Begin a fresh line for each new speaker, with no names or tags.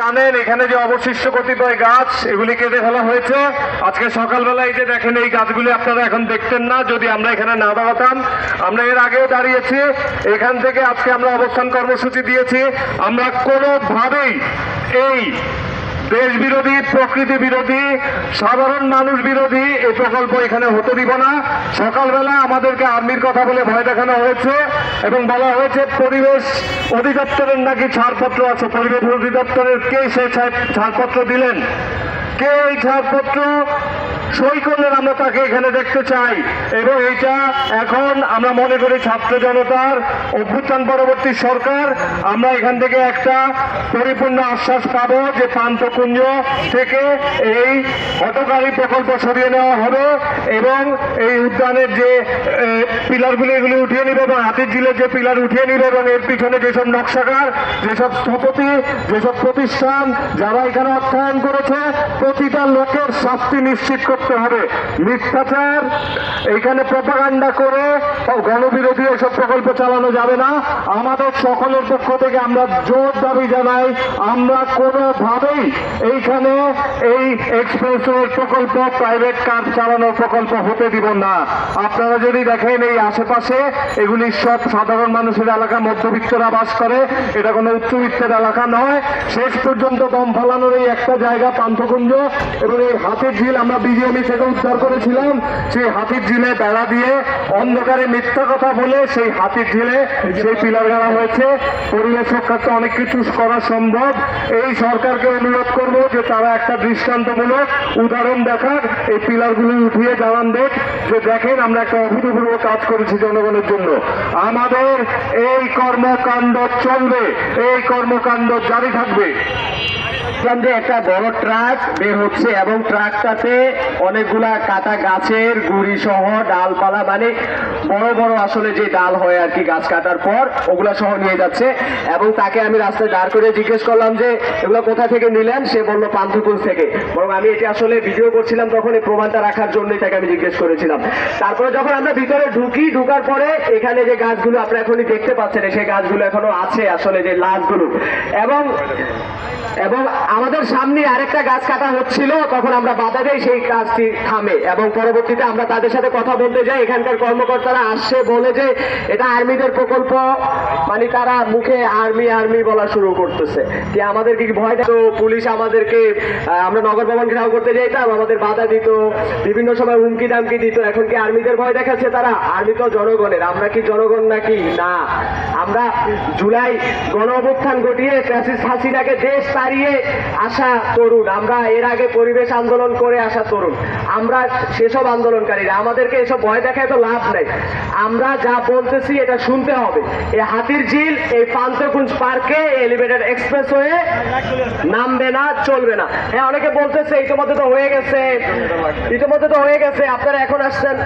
জানেন, এখানে যে অবশিষ্ট কতিপয় গাছ, এগুলি কেটে ফেলা হয়েছে। আজকে সকালবেলা এই যে দেখেন, এই গাছগুলি আপনারা এখন দেখতেন না, যদি আমরা এখানে না দাঁড়াতাম। আমরা এর আগেও দাঁড়িয়েছি। এখান থেকে আজকে আমরা অবস্থান কর্মসূচি দিয়েছি। আমরা কোনোভাবেই এই দেশ বিরোধী প্রকৃতি বিরোধী সাধারণ মানুষ বিরোধী এই প্রকল্প এখানে হতে দিব না। সকালবেলা আমাদেরকে আর্মির কথা বলে ভয় দেখানো হয়েছে এবং বলা হয়েছে, পরিবেশ অধিদপ্তরের নাকি ছাড়পত্র আছে? পরিবেশ অধিদপ্তরের কে সে ছাড়- ছাড়পত্র দিলেন? কে এই ছাড়পত্র সই করলেন আমরা তাকে এখানে দেখতে চাই এবং এটা এখন আমরা মনে করি ছাত্র জনতার অভ্যুত্থান পরবর্তী সরকার। আমরা এখান থেকে একটা পরিপূর্ণ আশ্বাস পাব যে পান্তকুঞ্জ থেকে এই হটকারী প্রকল্প সরিয়ে নেওয়া হবে এবং এই উদ্যানের যে পিলারগুলি এগুলি উঠিয়ে নিবে এবং হাতির ঝিলের যে পিলার উঠিয়ে নিবে এবং এর পিছনে যেসব নকশাকার যেসব স্থপতি, যেসব প্রতিষ্ঠান যারা এখানে অর্থায়ন করেছে, প্রতিটা লোকের শাস্তি নিশ্চিত করতে হবে। মিথ্যাচার এইখানে প্রপাগান্ডা করে গণবিরোধী এসব প্রকল্প চালানো যাবে না। আমাদের সকলের পক্ষ থেকে আমরা জোর দাবি জানাই, আমরা কোনোভাবেই এইখানে এই এক্সপ্রেসওয়ের প্রকল্প প্রাইভেট কার চালানোর প্রকল্প হতে দিব না। আপনারা যদি দেখেন এই আশেপাশে, এগুলি সব সাধারণ মানুষের এলাকা, মধ্যবিত্তরা বাস করে। এটা কোনো উচ্চবিত্তের এলাকা নয়। শেষ পর্যন্ত দম ফালানোর এই একটা জায়গা পান্থকুঞ্জ এবং এই হাতের ঝিল আমরা বিজিএমই থেকে উদ্ধার করেছিলাম। সেই হাতির ঝিলে বেড়া দিয়ে অন্ধকারে মিথ্যা কথা বলে সেই হাতির ঝিলে সেই পিলার গাড়া হয়েছে। পরিবেশ রক্ষার্থে অনেক কিছু করা সম্ভব। এই সরকারকে অনুরোধ করব যে তারা একটা দৃষ্টান্তমূলক উদাহরণ দেখার এই পিলারগুলি উঠিয়ে জানান দেখ যে দেখেন, আমরা একটা অভূতপূর্ব কাজ করেছি জনগণের জন্য। আমাদের এই কর্মকাণ্ড চলবে, এই কর্মকাণ্ড জারি থাকবে।
দেখলাম একটা বড় ট্রাক বের হচ্ছে এবং ট্রাকটাতে অনেকগুলা কাটা গাছের গুড়ি সহ ডালপালা মানে বড় বড় আসলে যে ডাল হয় আর কি গাছ কাটার পর, ওগুলা সহ নিয়ে যাচ্ছে। এবং তাকে আমি রাস্তায় দাঁড় করে জিজ্ঞেস করলাম যে, এগুলো কোথা থেকে নিলেন? সে বলল পান্থকুল থেকে। বরং আমি এটি আসলে ভিডিও করছিলাম, তখন এই প্রমাণটা রাখার জন্যই তাকে আমি জিজ্ঞেস করেছিলাম। তারপরে যখন আমরা ভিতরে ঢুকি, ঢুকার পরে এখানে যে গাছগুলো আপনারা এখনই দেখতে পাচ্ছেন, সেই গাছগুলো এখনও আছে আসলে যে লাশগুলো। এবং এবং আমাদের সামনে আরেকটা গাছ কাটা হচ্ছিল, তখন আমরা বাধা দেই সেই কাজটি থামে। এবং পরবর্তীতে আমরা তাদের সাথে কথা বলতে যাই। এখানকার কর্মকর্তারা আসছে বলে যে এটা আর্মিদের প্রকল্প। মানে তারা মুখে আর্মি আর্মি বলা শুরু করতেছে। যে আমাদের কি ভয় তো পুলিশ আমাদেরকে আমরা নগর ভবন ঘেরাও করতে যাইতাম। আমাদের বাধা দিত, বিভিন্ন সময় হুমকি দামকি দিত। এখন কি আর্মিদের ভয় দেখাচ্ছে তারা? আর্মি তো জনগণের। আমরা কি জনগণ নাকি? না। আমরা জুলাই গণ অভ্যুত্থান ঘটিয়ে ফ্যাসিস্ট হাসিনাকে দেশ তাড়িয়ে আসা তরুণ আমরা এর আগে পরিবেশ আন্দোলন করে আসা তরুণ আমরা সেসব আন্দোলনকারীরা, আমাদেরকে এসব ভয় দেখায় তো লাভ নাই। আমরা যা বলতেছি এটা শুনতে হবে। এই হাতির ঝিল, এই পান্তকুঞ্জ পার্কে এলিভেটেড এক্সপ্রেস হয়ে নামবে না, চলবে না। হ্যাঁ অনেকে বলতেছে, ইতিমধ্যে তো হয়ে গেছে। ইতিমধ্যে তো হয়ে গেছে। আপনারা এখন আসছেন।